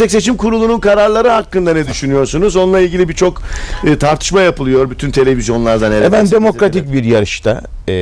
Yüksek Seçim Kurulu'nun kararları hakkında ne düşünüyorsunuz? Onunla ilgili birçok e, tartışma yapılıyor bütün televizyonlardan. E ben demokratik bir yarışta e,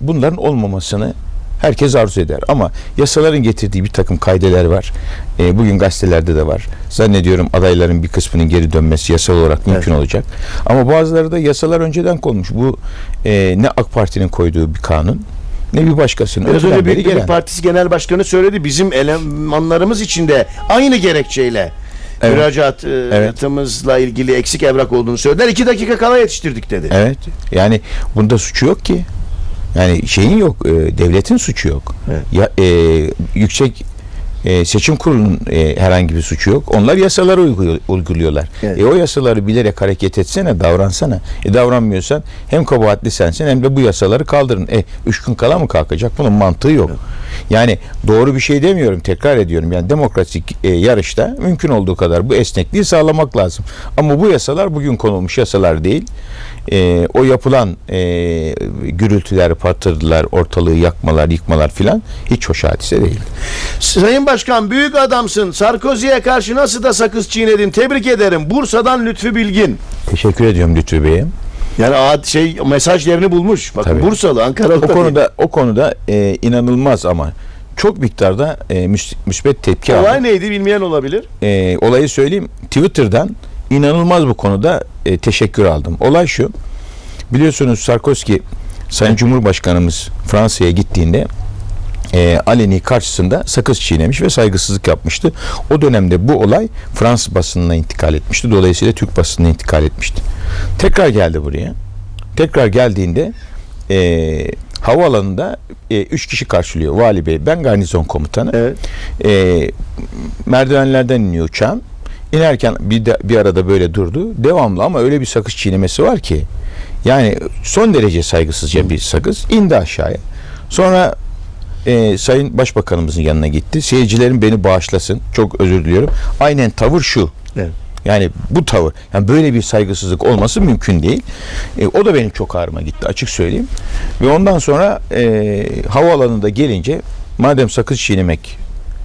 bunların olmamasını herkes arzu eder. Ama yasaların getirdiği bir takım kaydeler var. E, bugün gazetelerde de var. Zannediyorum adayların bir kısmının geri dönmesi yasal olarak mümkün Evet. olacak. Ama bazıları da yasalar önceden konmuş. Bu e, ne AK Parti'nin koyduğu bir kanun ne bir başkasının. Biraz önce Büyük Birlik. Partisi Genel Başkanı söyledi. Bizim elemanlarımız için de aynı gerekçeyle Evet. müracaatımızla ilgili eksik evrak olduğunu söylediler. İki dakika kala yetiştirdik dedi. Evet. Yani bunda suçu yok ki. Yani şeyin yok, e, devletin suçu yok. Evet. Ya e, yüksek e, seçim kurulunun e, herhangi bir suçu yok. Onlar yasaları uyguluyor- uyguluyorlar. Evet. E, o yasaları bilerek hareket etsene, davransana. E, davranmıyorsan hem kabahatli sensin hem de bu yasaları kaldırın. E, üç gün kala mı kalkacak? Bunun mantığı yok. Yani doğru bir şey demiyorum, tekrar ediyorum. Yani demokratik e, yarışta mümkün olduğu kadar bu esnekliği sağlamak lazım. Ama bu yasalar bugün konulmuş yasalar değil. E, o yapılan e, gürültüler, patırdılar, ortalığı yakmalar, yıkmalar filan hiç hoş hadise değil. Sayın Başkan büyük adamsın. Sarkozy'ye karşı nasıl da sakız çiğnedin. Tebrik ederim. Bursa'dan Lütfü Bilgin. Teşekkür ediyorum Lütfü Bey'e. Yani ad- şey mesaj yerini bulmuş. Bakın Tabii. Bursalı, Ankaralı. O da değil. konuda o konuda e, inanılmaz ama çok miktarda e, müs- müsbet tepki aldı. Olay neydi bilmeyen olabilir. e, olayı söyleyeyim. Twitter'dan inanılmaz bu konuda e, teşekkür aldım. Olay şu. Biliyorsunuz Sarkozy Sayın Cumhurbaşkanımız Fransa'ya gittiğinde e, aleni karşısında sakız çiğnemiş ve saygısızlık yapmıştı. O dönemde bu olay Fransız basınına intikal etmişti. Dolayısıyla Türk basınına intikal etmişti. Tekrar geldi buraya. Tekrar geldiğinde e, havaalanında e, üç kişi karşılıyor. Vali Bey, ben garnizon komutanı. Evet. E, merdivenlerden iniyor uçağın. İnerken bir, de, bir arada böyle durdu. Devamlı ama öyle bir sakız çiğnemesi var ki. Yani son derece saygısızca bir sakız. indi aşağıya. Sonra e, Sayın Başbakanımızın yanına gitti. Seyircilerin beni bağışlasın. Çok özür diliyorum. Aynen tavır şu. Evet. Yani bu tavır, yani böyle bir saygısızlık olması mümkün değil. E, o da benim çok ağrıma gitti açık söyleyeyim. Ve ondan sonra e, havaalanında gelince madem sakız çiğnemek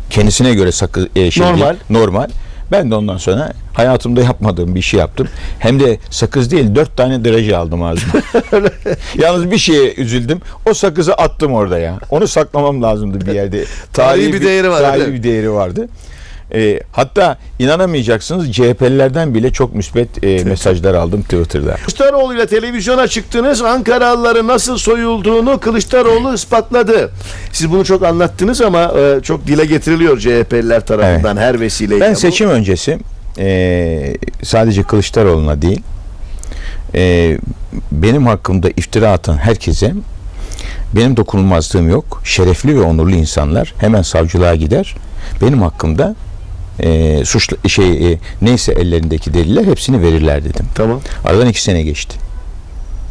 kendisine göre sakız e, şey Normal. değil, normal. Ben de ondan sonra hayatımda yapmadığım bir şey yaptım. Hem de sakız değil dört tane derece aldım ağzıma. Yalnız bir şeye üzüldüm. O sakızı attım orada ya. Onu saklamam lazımdı bir yerde. Tarihi bir değeri var, Tarihi bir değeri vardı. E, hatta inanamayacaksınız CHP'lilerden bile çok müsbet e, mesajlar aldım Twitter'da. Kılıçdaroğlu ile televizyona çıktınız. Ankaralıların nasıl soyulduğunu Kılıçdaroğlu ispatladı. Siz bunu çok anlattınız ama e, çok dile getiriliyor CHP'liler tarafından her vesileyle. Ben Bu- seçim öncesi e, sadece Kılıçdaroğlu'na değil e, benim hakkımda iftira atan herkese benim dokunulmazlığım yok. Şerefli ve onurlu insanlar hemen savcılığa gider. Benim hakkımda e, suçlu şey e, neyse ellerindeki deliller hepsini verirler dedim. Tamam. Aradan iki sene geçti.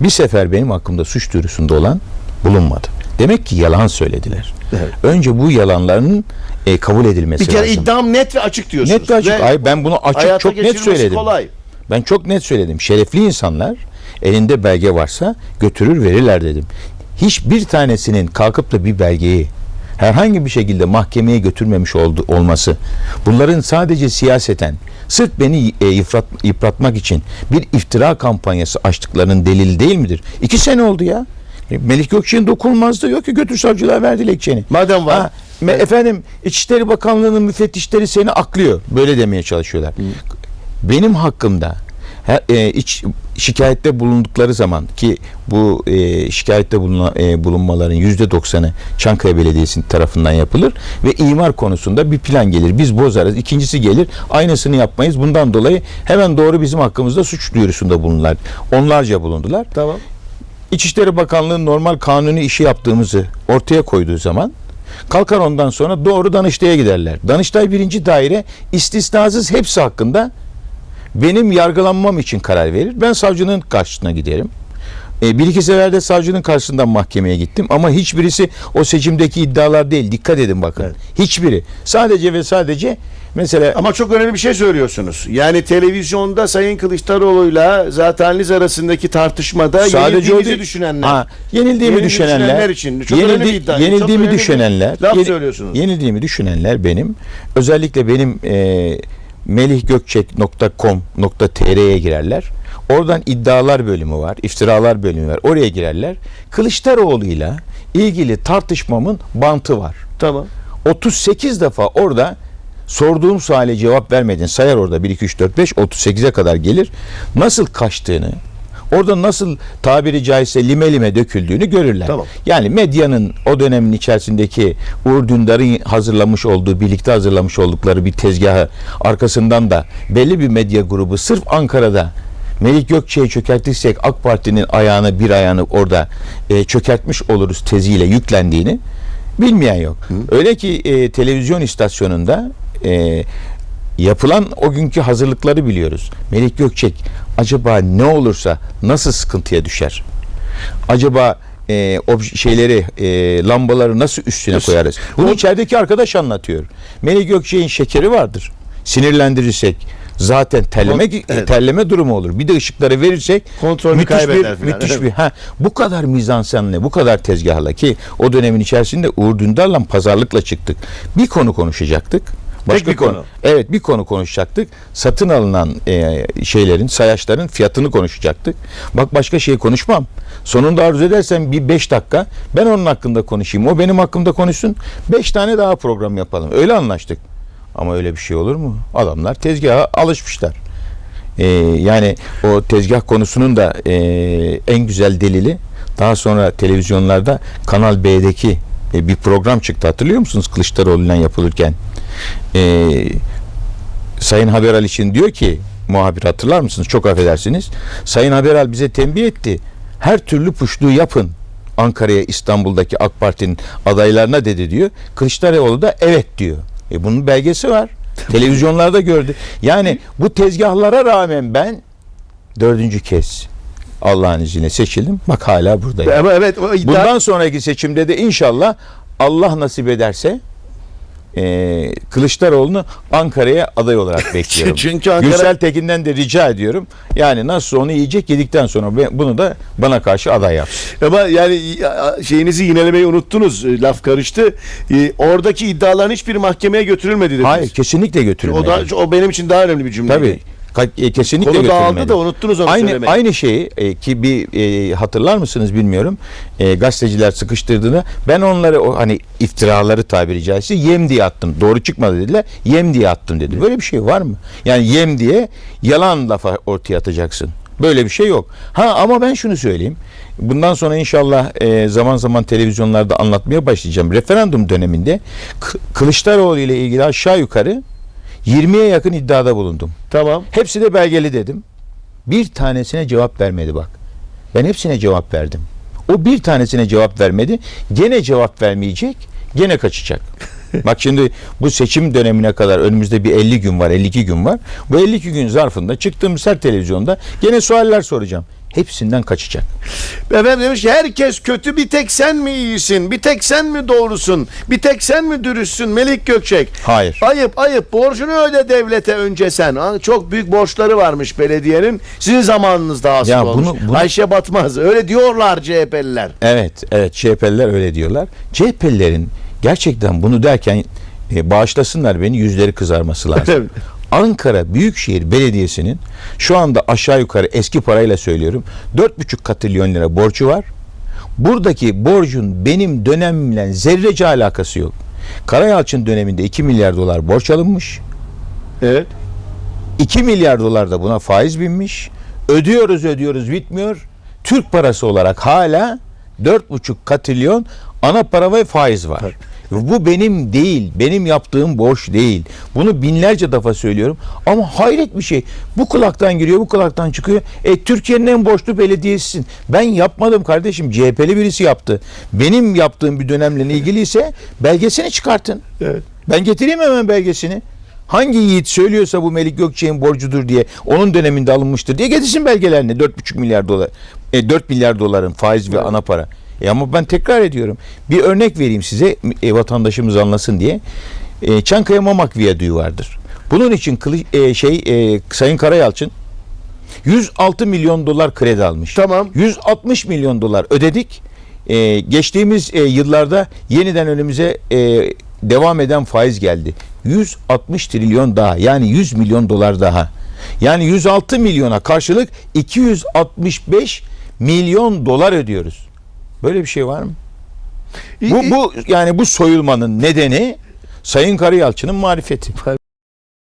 Bir sefer benim hakkımda suç duyurusunda olan bulunmadı. Demek ki yalan söylediler. Evet. Önce bu yalanların e, kabul edilmesi Bir kere lazım. iddiam net ve açık diyorsunuz. Net ve açık. Ay ben bunu açık çok net söyledim. kolay. Ben çok net söyledim. Şerefli insanlar elinde belge varsa götürür verirler dedim. Hiçbir tanesinin kalkıp da bir belgeyi herhangi bir şekilde mahkemeye götürmemiş oldu, olması bunların sadece siyaseten sırf beni e, yıprat, yıpratmak için bir iftira kampanyası açtıklarının delili değil midir? İki sene oldu ya. E, Melik Gökçe'nin dokunulmazlığı yok ki götür savcılığa ver dilekçeni. Madem var. Ha, me- Efendim İçişleri Bakanlığı'nın müfettişleri seni aklıyor. Böyle demeye çalışıyorlar. Benim hakkımda he- e, iç şikayette bulundukları zaman ki bu e, şikayette buluna- e, bulunmaların yüzde doksanı Çankaya Belediyesi tarafından yapılır ve imar konusunda bir plan gelir. Biz bozarız. İkincisi gelir. Aynısını yapmayız. Bundan dolayı hemen doğru bizim hakkımızda suç duyurusunda bulundular. Onlarca bulundular. Tamam. İçişleri Bakanlığı normal kanuni işi yaptığımızı ortaya koyduğu zaman kalkar ondan sonra doğru Danıştay'a giderler. Danıştay birinci daire istisnasız hepsi hakkında benim yargılanmam için karar verir. Ben savcının karşısına giderim. E, bir iki sefer de savcının karşısından mahkemeye gittim ama hiçbirisi o seçimdeki iddialar değil. Dikkat edin bakın. Evet. Hiçbiri. Sadece ve sadece Mesela Ama çok önemli bir şey söylüyorsunuz. Yani televizyonda Sayın Kılıçdaroğlu'yla zatenliz arasındaki tartışmada sadece yenildiğimizi değil. düşünenler. Ha, yenildiğimi Yenildiğini düşünenler, düşünenler için çok önemli bir iddia. Çok yenildiğimi önemli bir düşünenler, laf yeni- söylüyorsunuz. yenildiğimi düşünenler benim. Özellikle benim e, melihgökçek.com.tr'ye girerler. Oradan iddialar bölümü var, iftiralar bölümü var. Oraya girerler. Kılıçdaroğlu'yla ilgili tartışmamın bantı var. Tamam. 38 defa orada sorduğum suale cevap vermedin. Sayar orada 1 2 3 4 5 38'e kadar gelir. Nasıl kaçtığını, orada nasıl tabiri caizse lime lime döküldüğünü görürler. Tamam. Yani medyanın o dönemin içerisindeki Uğur Dündar'ın hazırlamış olduğu, birlikte hazırlamış oldukları bir tezgahı arkasından da belli bir medya grubu sırf Ankara'da Melik Gökçe'yi çökertirsek AK Parti'nin ayağını bir ayağını orada e, çökertmiş oluruz teziyle yüklendiğini bilmeyen yok. Öyle ki e, televizyon istasyonunda e, yapılan o günkü hazırlıkları biliyoruz. Melik Gökçek acaba ne olursa nasıl sıkıntıya düşer? Acaba e, o şeyleri e, lambaları nasıl üstüne koyarız? Bunu içerideki arkadaş anlatıyor. Melik Gökçek'in şekeri vardır. Sinirlendirirsek zaten terleme Kon- evet. terleme durumu olur. Bir de ışıkları verirsek Kontrolünü müthiş kaybeder bir müthiş bir ha bu kadar mizansenle, bu kadar tezgahla ki o dönemin içerisinde Uğur Dündar'la pazarlıkla çıktık. Bir konu konuşacaktık. Bir konu. Evet bir konu konuşacaktık. Satın alınan e, şeylerin, sayaçların fiyatını konuşacaktık. Bak başka şey konuşmam. Sonunda arzu edersen bir beş dakika ben onun hakkında konuşayım. O benim hakkımda konuşsun. Beş tane daha program yapalım. Öyle anlaştık. Ama öyle bir şey olur mu? Adamlar tezgaha alışmışlar. Ee, yani o tezgah konusunun da e, en güzel delili daha sonra televizyonlarda Kanal B'deki e, bir program çıktı hatırlıyor musunuz Kılıçdaroğlu'yla yapılırken? Ee, Sayın Haberal için diyor ki muhabir hatırlar mısınız? Çok affedersiniz. Sayın Haberal bize tembih etti. Her türlü puşluğu yapın. Ankara'ya İstanbul'daki AK Parti'nin adaylarına dedi diyor. Kılıçdaroğlu da evet diyor. E bunun belgesi var. Televizyonlarda gördü. Yani bu tezgahlara rağmen ben dördüncü kez Allah'ın izniyle seçildim bak hala buradayım Ama evet o iddia Bundan sonraki seçimde de inşallah Allah nasip ederse e, Kılıçdaroğlu'nu Ankara'ya aday olarak bekliyorum. Çünkü Ankara- Gürsel Tekin'den de rica ediyorum. Yani nasıl onu yiyecek yedikten sonra bunu da bana karşı aday yapsın. ama yani şeyinizi yinelemeyi unuttunuz. E, Laf karıştı. E, Oradaki iddiaların hiçbir mahkemeye götürülmedi dediniz. Hayır kesinlikle götürülmedi. O da o benim için daha önemli bir cümle. Tabii. E, kesinlikle Konu dağıldı da unuttunuz onu aynı, söylemeyi. Aynı şeyi e, ki bir e, hatırlar mısınız bilmiyorum. E, gazeteciler sıkıştırdığında ben onları o hani iftiraları tabiri caizse yem diye attım. Doğru çıkmadı dediler. Yem diye attım dedi. Böyle bir şey var mı? Yani yem diye yalan lafa ortaya atacaksın. Böyle bir şey yok. Ha ama ben şunu söyleyeyim. Bundan sonra inşallah e, zaman zaman televizyonlarda anlatmaya başlayacağım. Referandum döneminde Kılıçdaroğlu ile ilgili aşağı yukarı 20'ye yakın iddiada bulundum. Tamam. Hepsi de belgeli dedim. Bir tanesine cevap vermedi bak. Ben hepsine cevap verdim. O bir tanesine cevap vermedi. Gene cevap vermeyecek. Gene kaçacak. bak şimdi bu seçim dönemine kadar önümüzde bir 50 gün var, 52 gün var. Bu 52 gün zarfında çıktığımız her televizyonda gene sualler soracağım. Hepsinden kaçacak. Efendim demiş ki herkes kötü bir tek sen mi iyisin? Bir tek sen mi doğrusun? Bir tek sen mi dürüstsün Melik Gökçek? Hayır. Ayıp ayıp borcunu öde devlete önce sen. Ha, Çok büyük borçları varmış belediyenin. Sizin zamanınızda hasıl Ya olmuş. bunu- bunu- Ayşe Batmaz öyle diyorlar CHP'liler. Evet, evet CHP'liler öyle diyorlar. CHP'lilerin gerçekten bunu derken e, bağışlasınlar beni yüzleri kızarması lazım. Ankara Büyükşehir Belediyesi'nin şu anda aşağı yukarı eski parayla söylüyorum 4,5 katrilyon lira borcu var. Buradaki borcun benim dönemimle zerrece alakası yok. Karayalçın döneminde 2 milyar dolar borç alınmış. Evet. 2 milyar dolar da buna faiz binmiş. Ödüyoruz ödüyoruz bitmiyor. Türk parası olarak hala 4,5 katrilyon ana para ve faiz var. Bu benim değil, benim yaptığım borç değil. Bunu binlerce defa söylüyorum. Ama hayret bir şey. Bu kulaktan giriyor, bu kulaktan çıkıyor. E Türkiye'nin en borçlu belediyesisin. Ben yapmadım kardeşim. CHP'li birisi yaptı. Benim yaptığım bir dönemle ilgili ise belgesini çıkartın. Evet. Ben getireyim hemen belgesini. Hangi yiğit söylüyorsa bu Melik Gökçek'in borcudur diye onun döneminde alınmıştır diye getirsin belgelerini 4,5 milyar dolar. E, 4 milyar doların faiz ve ana para. E ama ben tekrar ediyorum. Bir örnek vereyim size e, vatandaşımız anlasın diye. E, Çankaya Mamak Viyadüğü vardır. Bunun için Kılı- e, şey e, Sayın Karayalçın 106 milyon dolar kredi almış. Tamam. 160 milyon dolar ödedik. E, geçtiğimiz e, yıllarda yeniden önümüze e, devam eden faiz geldi. 160 trilyon daha yani 100 milyon dolar daha. Yani 106 milyona karşılık 265 milyon dolar ödüyoruz. Böyle bir şey var mı? Bu, bu yani bu soyulmanın nedeni Sayın Karayalçı'nın marifeti.